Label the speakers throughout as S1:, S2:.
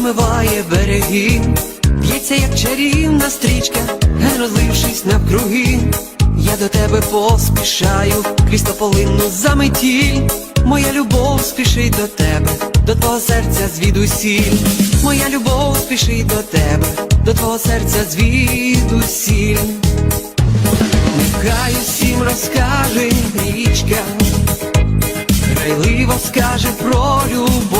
S1: омиває береги, б'ється, як чарівна стрічка, розлившись навкруги. Я до тебе поспішаю, крізь тополинну заметіль. Моя любов спішить до тебе, до твого серця звідусіль. Моя любов спішить до тебе, до твого серця звідусіль. Нехай усім розкаже річка, грайливо скаже про любов,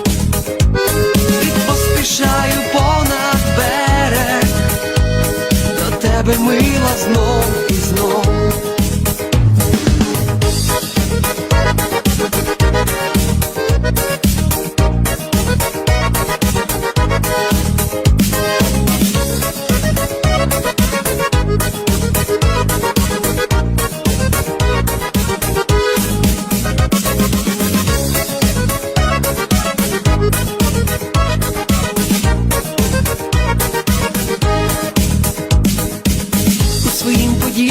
S1: мила знов і знов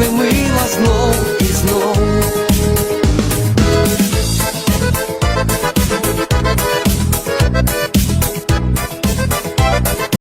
S1: тебе мила знов.